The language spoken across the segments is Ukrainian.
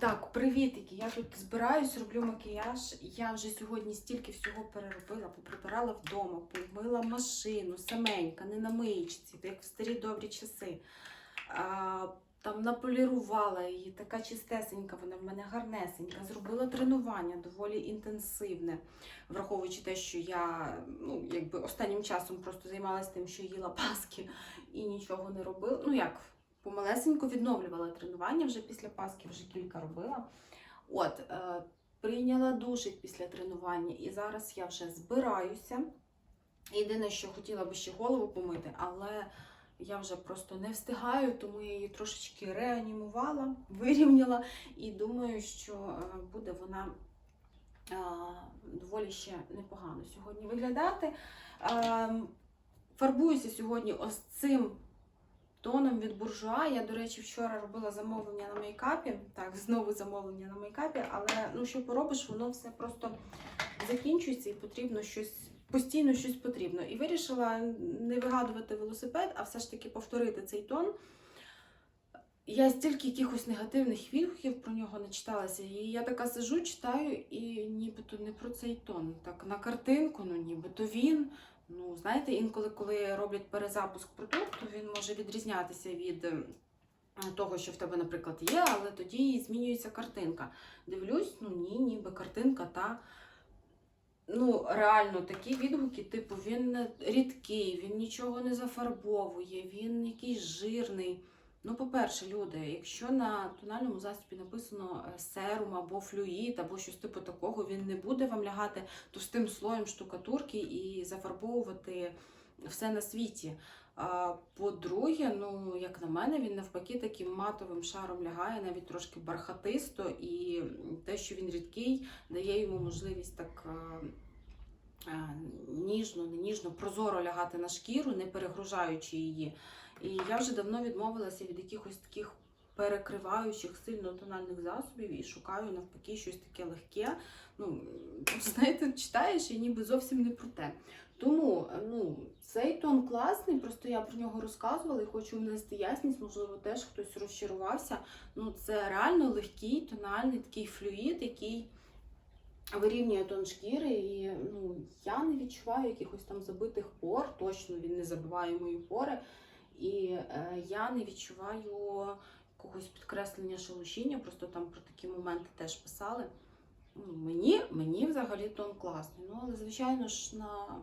Так, привітики! Я тут збираюсь, роблю макіяж. Я вже сьогодні стільки всього переробила, поприбирала вдома, помила машину, саменька, не на миєчці, як в старі добрі часи. А, там наполірувала її, така чистесенька, вона в мене гарнесенька. Зробила тренування доволі інтенсивне, враховуючи те, що я ну, якби останнім часом просто займалася тим, що їла паски і нічого не робила. Ну як, помалесенько відновлювала тренування вже після Пасхи, вже кілька робила. От, е, прийняла душик після тренування, і зараз я вже збираюся. Єдине, що хотіла би ще голову помити, але я вже просто не встигаю, тому я її трошечки реанімувала, вирівняла і думаю, що е, буде вона е, доволі ще непогано сьогодні виглядати. Е, Фарбуюся сьогодні ось цим тоном від буржуа. Я, до речі, вчора робила замовлення на мейкапі. Так, знову замовлення на мейкапі, але ну що поробиш, воно все просто закінчується і потрібно щось. Постійно щось потрібно. І вирішила не вигадувати велосипед, а все ж таки повторити цей тон. Я стільки якихось негативних відгуків про нього начиталася. І я така сижу, читаю, і нібито не про цей тон. Так на картинку, ну нібито він. Ну, знаєте, інколи, коли роблять перезапуск продукту, він може відрізнятися від е, того, що в тебе, наприклад, є, але тоді змінюється картинка. Дивлюсь, ну ні, ніби картинка та. Ну, реально, такі відгуки, типу, він рідкий, він нічого не зафарбовує, він якийсь жирний. Ну, по-перше, люди, якщо на тональному засобі написано е, серум або флюїд, або щось типу такого, він не буде вам лягати товстим слоєм штукатурки і зафарбовувати все на світі. По-друге, ну, як на мене, він навпаки таким матовим шаром лягає, навіть трошки бархатисто, і те, що він рідкий, дає йому можливість так е, е, ніжно, не ніжно, прозоро лягати на шкіру, не перегружаючи її. І я вже давно відмовилася від якихось таких перекриваючих сильно тональних засобів і шукаю навпаки щось таке легке. Ну, знаєте, читаєш і ніби зовсім не про те. Тому ну, цей тон класний, просто я про нього розказувала і хочу внести ясність, можливо, теж хтось розчарувався. Ну, це реально легкий тональний такий флюїд, який вирівнює тон шкіри. І ну, я не відчуваю якихось там забитих пор, точно він не забиває мої пори. І е, я не відчуваю якогось підкреслення шелушіння, просто там про такі моменти теж писали. Ну, мені, мені взагалі тон класний. Ну, але, звичайно ж, на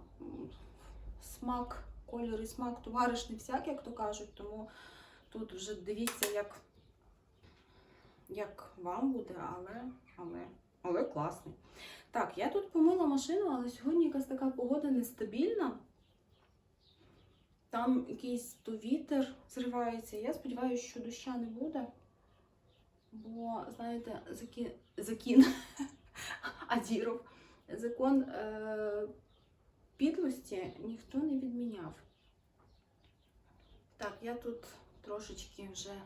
смак, кольор і смак товариш не всяк, як то кажуть, тому тут вже дивіться, як, як вам буде, але, але, але класний. Так, я тут помила машину, але сьогодні якась така погода нестабільна. Там якийсь то вітер зривається. Я сподіваюся, що доща не буде. Бо, знаєте, закін, закін Адіров, закон е, підлості ніхто не відміняв. Так, я тут трошечки вже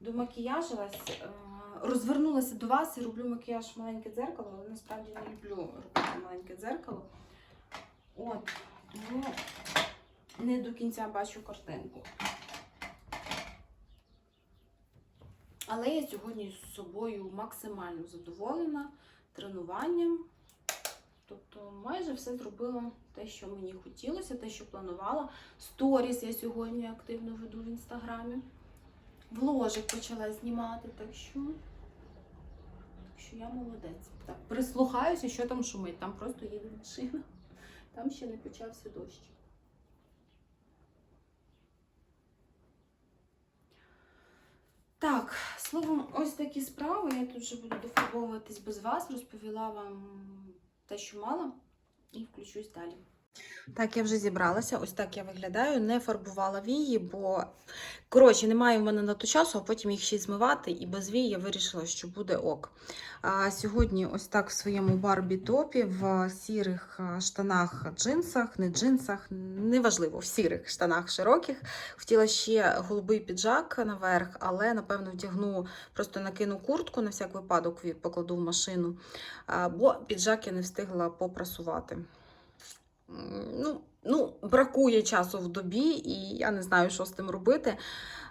домакіяжилась, е, розвернулася до вас і роблю макіяж в маленьке дзеркало, але насправді не люблю робити маленьке дзеркало. От, тому не до кінця бачу картинку. Але я сьогодні з собою максимально задоволена тренуванням. Тобто майже все зробила те, що мені хотілося, те, що планувала. Сторіс я сьогодні активно веду в інстаграмі. Вложик почала знімати, так що, так що я молодець. Так, прислухаюся, що там шумить. Там просто їде машина. Там ще не почався дощ. Так, словом, ось такі справи. Я тут вже буду дофарбовуватись без вас, розповіла вам те, що мала, і включусь далі. Так, я вже зібралася, ось так я виглядаю, не фарбувала вії, бо коротше, немає в мене на то часу, а потім їх ще й змивати, і без вій я вирішила, що буде ок. А сьогодні, ось так в своєму барбі топі, в сірих штанах, джинсах, не джинсах, неважливо, в сірих штанах широких. Хотіла ще голубий піджак наверх, але напевно вдягну, просто накину куртку на всяк випадок покладу в машину, бо піджак я не встигла попрасувати. Ну, ну, бракує часу в добі, і я не знаю, що з тим робити.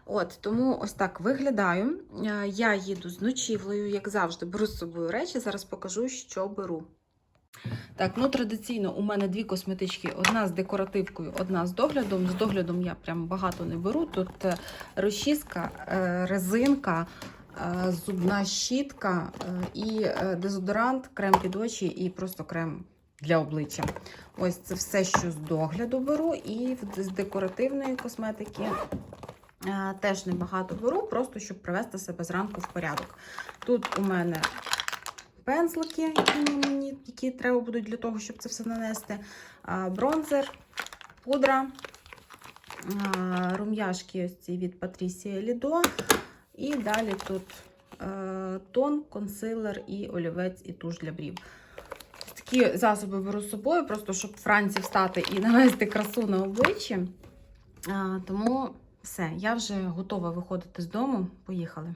От, тому ось так виглядаю. Е, Я їду з ночівлею, як завжди, беру з собою речі. Зараз покажу, що беру. Так, ну традиційно у мене дві косметички: одна з декоративкою, одна з доглядом. З доглядом я прям багато не беру. Тут е, розчіска, е, резинка, зубна щітка і дезодорант, крем під очі і просто крем для обличчя. Ось це все, що з догляду беру, і з декоративної косметики. е, Теж небагато беру, просто щоб привести себе зранку в порядок. Тут у мене пензлики, які мені які треба будуть для того, щоб це все нанести. А, Бронзер, пудра, а, рум'яшки ось ці від Patricia Lido. І далі тут е, тон, консилер і олівець і туш для брів. Такі засоби беру з собою, просто щоб вранці встати і навести красу на обличчі. А, тому все, я вже готова виходити з дому. Поїхали.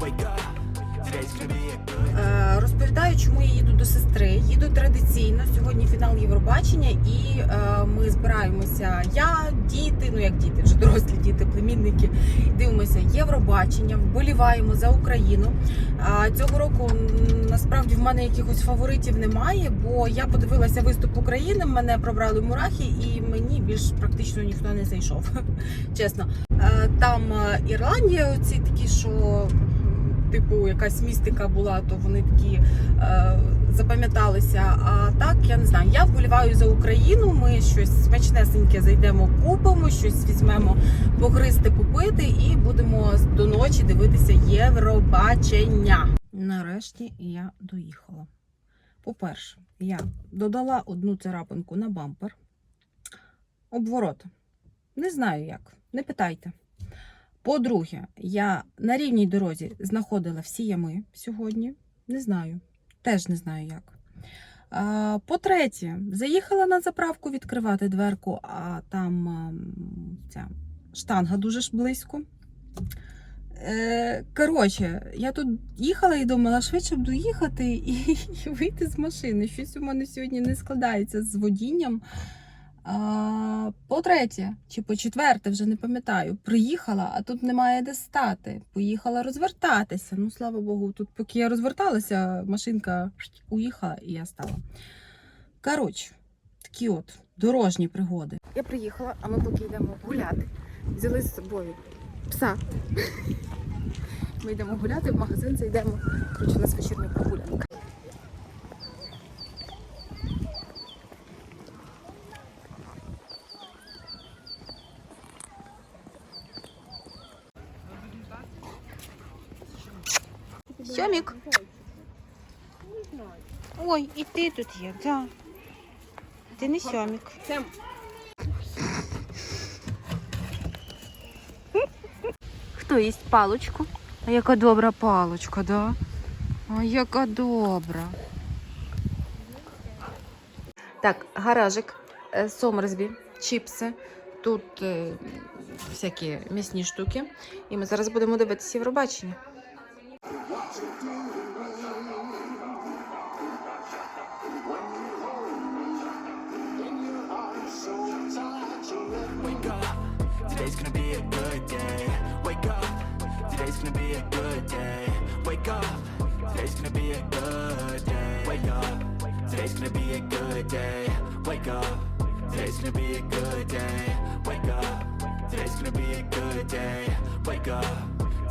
Wake up, Е, Розповідаю, чому я їду до сестри. Їду традиційно. Сьогодні фінал Євробачення, і е, ми збираємося. Я, діти, ну як діти, вже дорослі діти, племінники. Дивимося Євробачення, вболіваємо за Україну. А цього року насправді в мене якихось фаворитів немає, бо я подивилася виступ України. Мене пробрали мурахи, і мені більш практично ніхто не зайшов. Чесно, Е, там е, Ірландія, оці такі, що типу якась містика була, то вони такі е, запам'яталися. А так я не знаю. Я вболіваю за Україну. Ми щось смачнесеньке зайдемо, купимо, щось візьмемо погризти, попити, і будемо до ночі дивитися Євробачення. Нарешті я доїхала. По-перше, я додала одну царапинку на бампер. Обворот. Не знаю як, не питайте. По-друге, я на рівній дорозі знаходила всі ями сьогодні. Не знаю. Теж не знаю як. По-третє, заїхала на заправку відкривати дверку, а там ця штанга дуже ж близько. Е, Коротше, я тут їхала і думала, швидше б доїхати і вийти з машини. Щось у мене сьогодні не складається з водінням. А, по-третє, чи по-четверте, вже не пам'ятаю, приїхала, а тут немає де стати. Поїхала розвертатися. Ну, слава Богу, тут, поки я розверталася, машинка уїхала і я стала. Коротше, такі от дорожні пригоди. Я приїхала, а ми поки йдемо гуляти. Взяли з собою пса. Ми йдемо гуляти, в магазин зайдемо. Коротше, у нас вечірня прогулянка. Сьомік. Ой, і ти тут є, да. Ти не сьомік. Хто їсть палочку? А яка добра палочка, да? А яка добра. Так, гаражик, е, Сомерсбі, чіпси. Тут е, всякі м'ясні штуки. І ми зараз будемо дивитися Євробачення. be a good day. Wake up, today's gonna be a good day. Wake up, today's gonna be a good day. Wake up, today's gonna be a good day. Wake up, today's gonna be a good day. Wake up,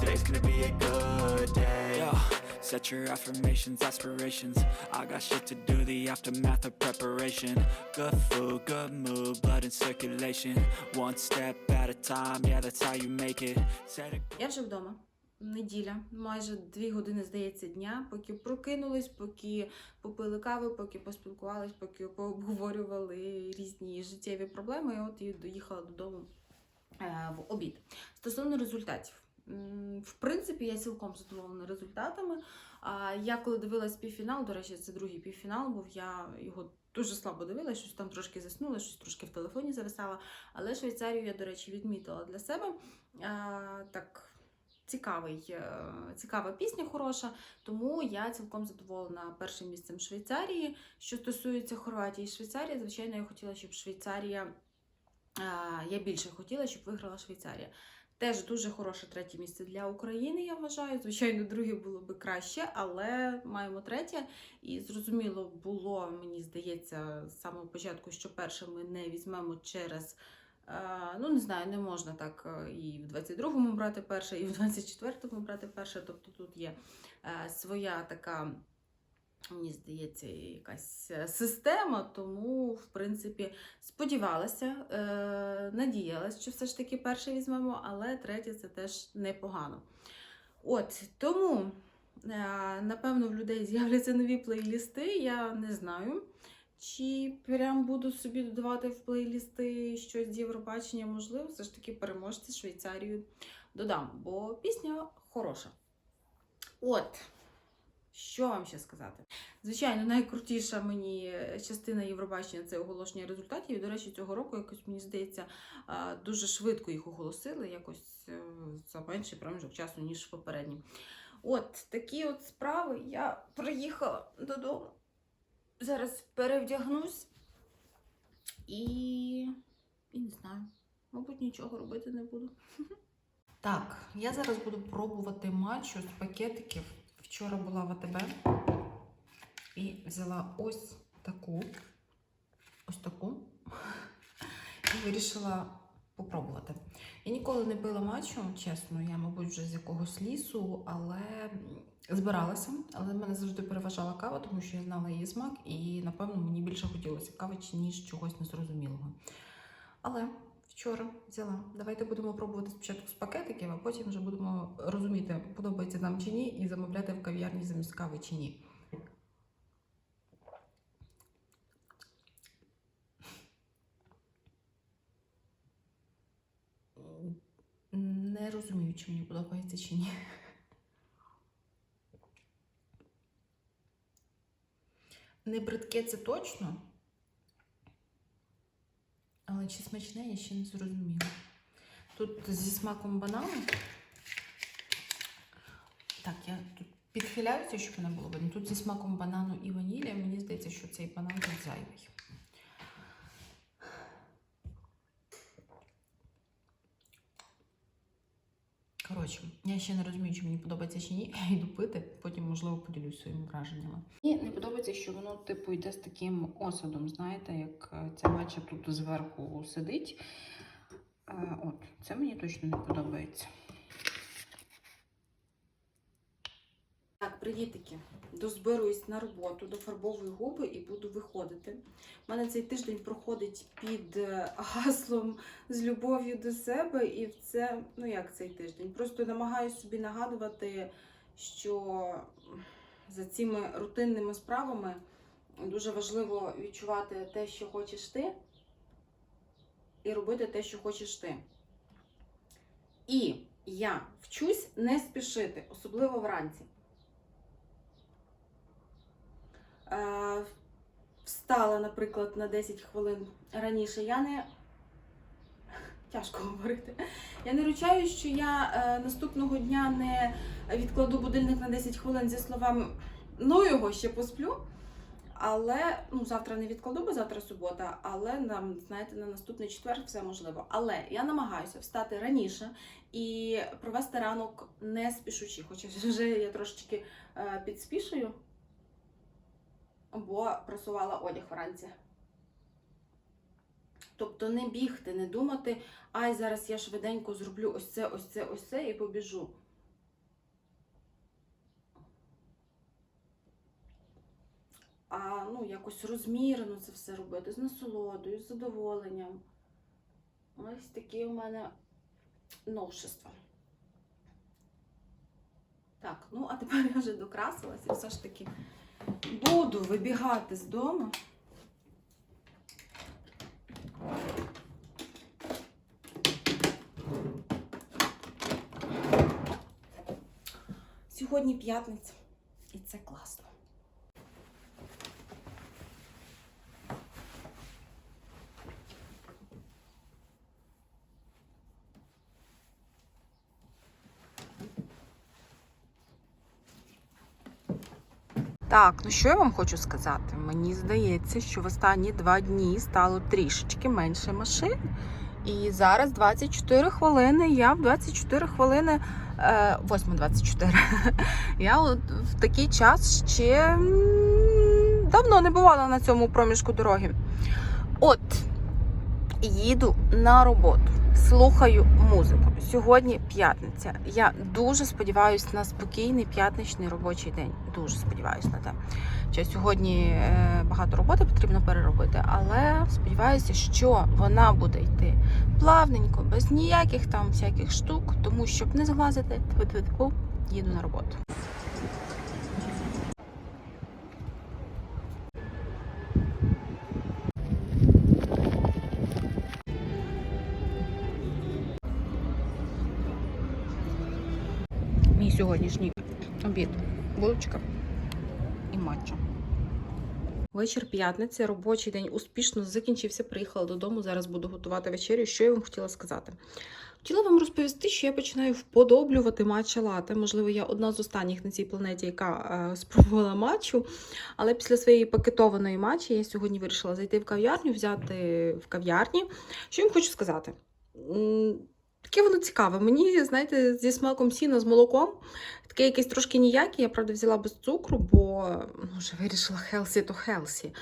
today's gonna be a good day. Yo, set your affirmations, aspirations. I got shit to do, the aftermath of preparation. Good food, good mood, blood in circulation. One step at a time, yeah, that's how you make it. Set a Я вже вдома. Неділя, майже дві години, здається, дня, поки прокинулись, поки попили кави, поки поспілкувались, поки пообговорювали різні життєві проблеми. І от і доїхала додому е, в обід. Стосовно результатів. В принципі, я цілком задоволена результатами. Я коли дивилась півфінал, до речі, це другий півфінал, був я його дуже слабо дивилася, щось там трошки заснула, щось трошки в телефоні зависала. Але Швейцарію я, до речі, відмітила для себе. Так, цікавий, е, цікава пісня хороша, тому я цілком задоволена першим місцем Швейцарії. Що стосується Хорватії і Швейцарії, звичайно, я хотіла, щоб Швейцарія. Я більше хотіла, щоб виграла Швейцарія. Теж дуже хороше третє місце для України, я вважаю. Звичайно, друге було би краще, але маємо третє. І зрозуміло було, мені здається, з самого початку, що перше ми не візьмемо через. Ну, не знаю, не можна так е, і в 22-му брати перше, і в 24-му брати перше. Тобто тут є е, своя така, мені здається, якась е, система, тому, в принципі, сподівалася, надіялась, що все ж таки перше візьмемо, але третє це теж непогано. От тому, напевно, в людей з'являться нові плейлісти, я не знаю. Чи прям буду собі додавати в плейлісти щось з Євробачення, можливо, все ж таки переможці Швейцарію додам, бо пісня хороша. От, що вам ще сказати? Звичайно, найкрутіша мені частина Євробачення це оголошення результатів. І, до речі, цього року якось мені здається дуже швидко їх оголосили, якось е, за менший проміжок часу, ніж попередні. От такі от справи. Я приїхала додому. Зараз перевдягнусь і, і не знаю, мабуть, нічого робити не буду. Так, я зараз буду пробувати матчу з пакетиків. Вчора була в АТБ і взяла ось таку, ось таку, і вирішила попробувати. Я ніколи не пила матчу, чесно, я, мабуть, вже з якогось лісу, але збиралася. Але мене завжди переважала кава, тому що я знала її смак, і, напевно, мені більше хотілося кави, ніж чогось незрозумілого. Але вчора взяла. Давайте будемо пробувати спочатку з пакетиків, а потім вже будемо розуміти, подобається нам чи ні, і замовляти в кав'ярні замість кави чи ні. Не розумію, чи мені подобається чи ні. Не бридке це точно. Але чи смачне, я ще не зрозуміла. Тут зі смаком банану. Так, я тут підхиляюся, щоб не було видно. Тут зі смаком банану і ванілі. Мені здається, що цей банан тут зайвий. Коротше, я ще не розумію, чи мені подобається чи ні. Я йду пити, потім, можливо, поділюсь своїми враженнями. І не подобається, що воно, типу, йде з таким осадом, знаєте, як е, ця мача тут зверху сидить. Е, От, це мені точно не подобається. Так, привітики. Дозберуюсь на роботу, дофарбовую губи і буду виходити. У мене цей тиждень проходить під е, гаслом з любов'ю до себе, і в це, ну як цей тиждень? Просто намагаюся собі нагадувати, що за цими рутинними справами дуже важливо відчувати те, що хочеш ти, і робити те, що хочеш ти. І я вчусь не спішити, особливо вранці. Е, Встала, наприклад, на 10 хвилин раніше. Я не тяжко говорити. Я не ручаю, що я е, наступного дня не відкладу будильник на 10 хвилин зі словами ну його ще посплю. Але ну, завтра не відкладу, бо завтра субота, але нам, знаєте, на наступний четвер все можливо. Але я намагаюся встати раніше і провести ранок не спішучи. Хоча вже я трошечки е, підспішую, бо просувала одяг вранці. Тобто не бігти, не думати, ай, зараз я швиденько зроблю ось це, ось це, ось це і побіжу. А ну, якось розмірено це все робити, з насолодою, з задоволенням. Ось такі у мене новшества. Так, ну а тепер я вже докрасилась і все ж таки буду вибігати з дому. Сьогодні п'ятниця, і це класно. Так, ну що я вам хочу сказати? Мені здається, що в останні два дні стало трішечки менше машин. І зараз 24 хвилини. Я в 24 хвилини. Е, 8.24. Я от в такий час ще давно не бувала на цьому проміжку дороги. От, їду на роботу, слухаю музику. Сьогодні п'ятниця. Я дуже сподіваюся на спокійний п'ятничний робочий день. Дуже сподіваюся на те. Що сьогодні е, багато роботи потрібно переробити, але сподіваюся, що вона буде йти плавненько, без ніяких там всяких штук, тому щоб не зглазити, їду на роботу. Сьогоднішній обід. Булочка і матча. Вечір п'ятниці, робочий день успішно закінчився. Приїхала додому. Зараз буду готувати вечерю. Що я вам хотіла сказати? Хотіла вам розповісти, що я починаю вподоблювати матча лате. Можливо, я одна з останніх на цій планеті, яка е, спробувала матчу. Але після своєї пакетованої матчі я сьогодні вирішила зайти в кав'ярню, взяти в кав'ярні. Що я вам хочу сказати? Таке воно цікаве. Мені, знаєте, зі смаком сіна з молоком. Таке якесь трошки ніяке. Я правда взяла без цукру, бо ну, вже вирішила хелсі то хелсі.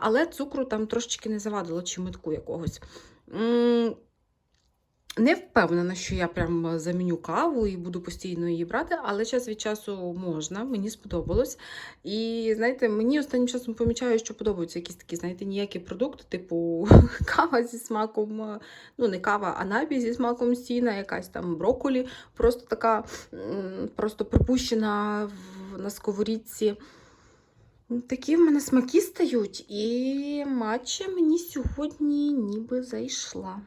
Але цукру там трошечки не завадило чи метку якогось. Не впевнена, що я прям заміню каву і буду постійно її брати, але час від часу можна, мені сподобалось. І знаєте, мені останнім часом помічаю, що подобаються якісь такі, знаєте, ніякі продукти, типу кава зі смаком, е, ну не кава, а напій зі смаком сіна, якась там брокколі, просто така, просто припущена на сковорідці. Такі в мене смаки стають, і матча мені сьогодні ніби зайшла.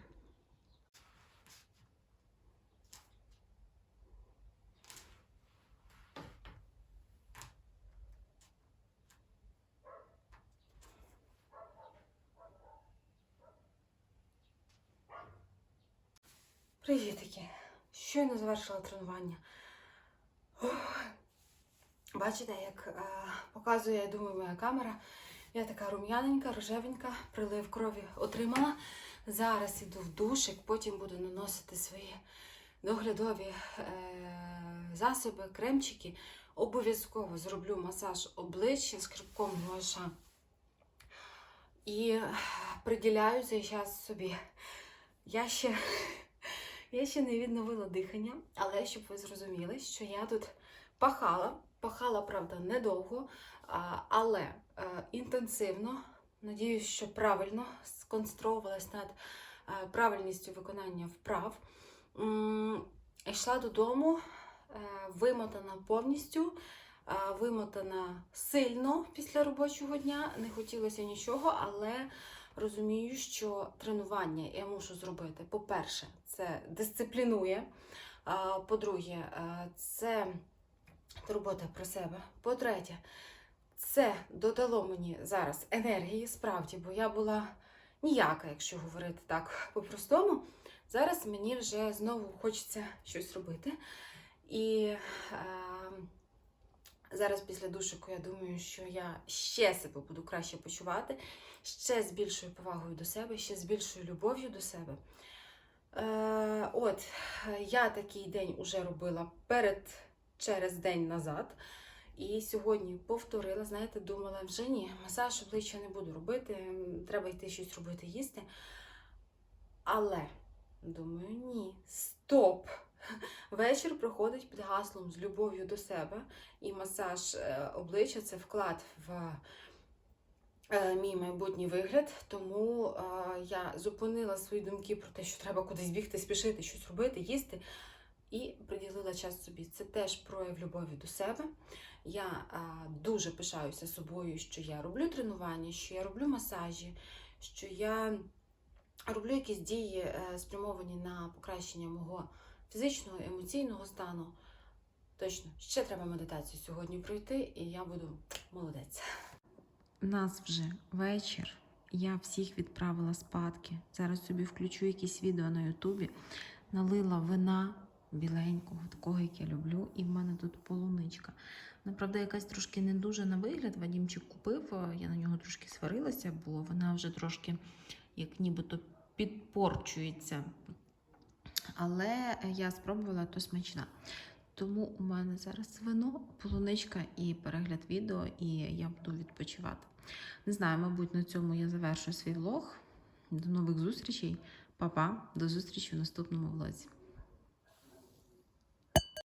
Привітики! Щойно завершила тренування. Ох. Бачите, як е, показує, я думаю, моя камера. Я така рум'яненька, рожевенька, прилив крові отримала. Зараз іду в душик, потім буду наносити свої доглядові е, засоби, кремчики. Обов'язково зроблю масаж обличчя з крипком гуаша. І приділяю цей час собі. Я ще, я ще не відновила дихання, але щоб ви зрозуміли, що я тут пахала. Пахала, правда, недовго, але е, інтенсивно. Надіюсь, що правильно сконцентрувалась над е, правильністю виконання вправ. Йшла додому, е, вимотана повністю, вимотана сильно після робочого дня. Не хотілося нічого, але розумію, що тренування я мушу зробити. По-перше, це дисциплінує. По-друге, е, це турбота про себе. По-третє, це додало мені зараз енергії, справді, бо я була ніяка, якщо говорити так по-простому. Зараз мені вже знову хочеться щось робити. І е, зараз після душику я думаю, що я ще себе буду краще почувати, ще з більшою повагою до себе, ще з більшою любов'ю до себе. Е, от, я такий день уже робила перед через день назад. І сьогодні повторила, знаєте, думала, вже ні, масаж обличчя не буду робити, треба йти щось робити, їсти. Але думаю, ні, стоп. Вечір проходить під гаслом з любов'ю до себе, і масаж е, обличчя це вклад в е, мій майбутній вигляд. Тому е, я зупинила свої думки про те, що треба кудись бігти, спішити, щось робити, їсти. І приділила час собі. Це теж прояв любові до себе. Я а, дуже пишаюся собою, що я роблю тренування, що я роблю масажі, що я роблю якісь дії, спрямовані на покращення мого фізичного, емоційного стану. Точно, ще треба медитацію сьогодні пройти, і я буду молодець. У нас вже вечір. Я всіх відправила спадки. Зараз собі включу якісь відео на Ютубі. Налила вина біленького, такого, як я люблю, і в мене тут полуничка. Направда, якась трошки не дуже на вигляд. Вадімчик купив, е, я на нього трошки сварилася, бо вона вже трошки як нібито підпорчується. Але я спробувала, то смачна. Тому у мене зараз вино, полуничка і перегляд відео, і я буду відпочивати. Не знаю, мабуть, на цьому я завершу свій влог. До нових зустрічей. Па-па, до зустрічі в наступному влозі.